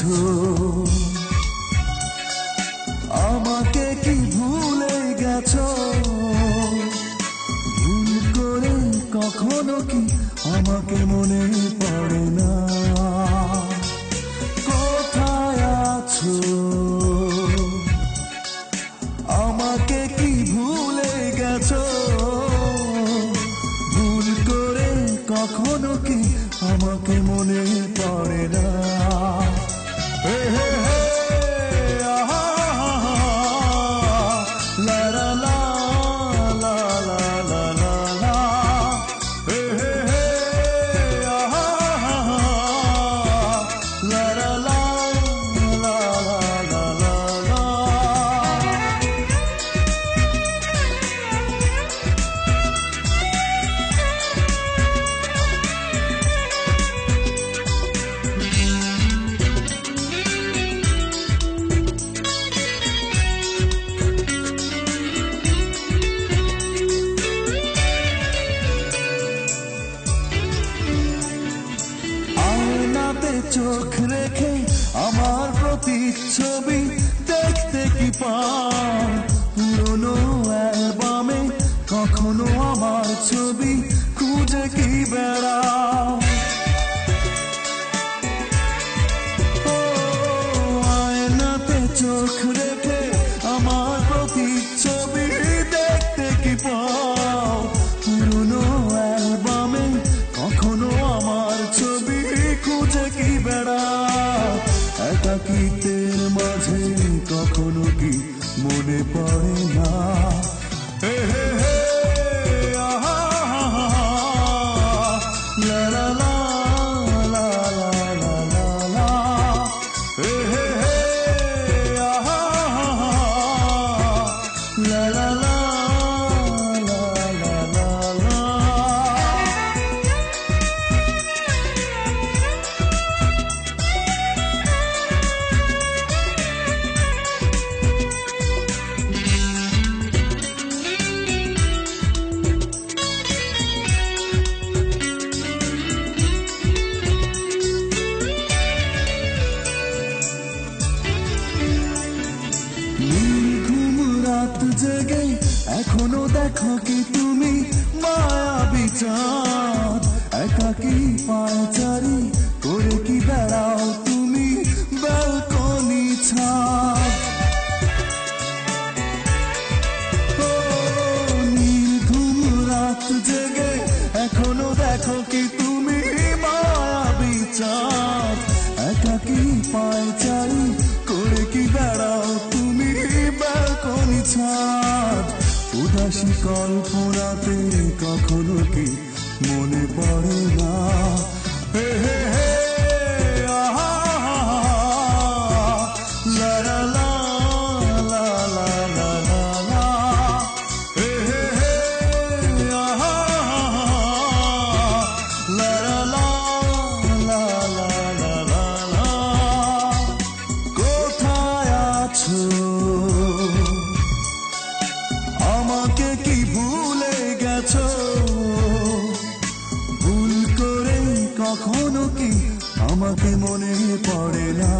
আছো আমাকে কি ভুলে গেছো? ভুল করে কখনো কি আমাকে মনে পড়ে না? কোথায় আছো? আমাকে কি ভুলে গেছো? ভুল করে কখনো কি আমাকে মনে পড়ে না? রেখে আমার ছবি দেখতে কি পান? পুরনো অ্যালবামে কখনো আমার ছবি খুঁজে কি বেড়া আয়নাতে চোখ রেখে আমার aqui. পাইচারি পাইচারি তুমি ব্যালকনি ছাদ? নীল ঘুম করে কি বেড়াও তুমি ব্যালকনি ছাদ? উদাসী কল্পনাতে কখনো কি মনে পড়ে না। হে হে হে তোমাকে মনে পড়ে না।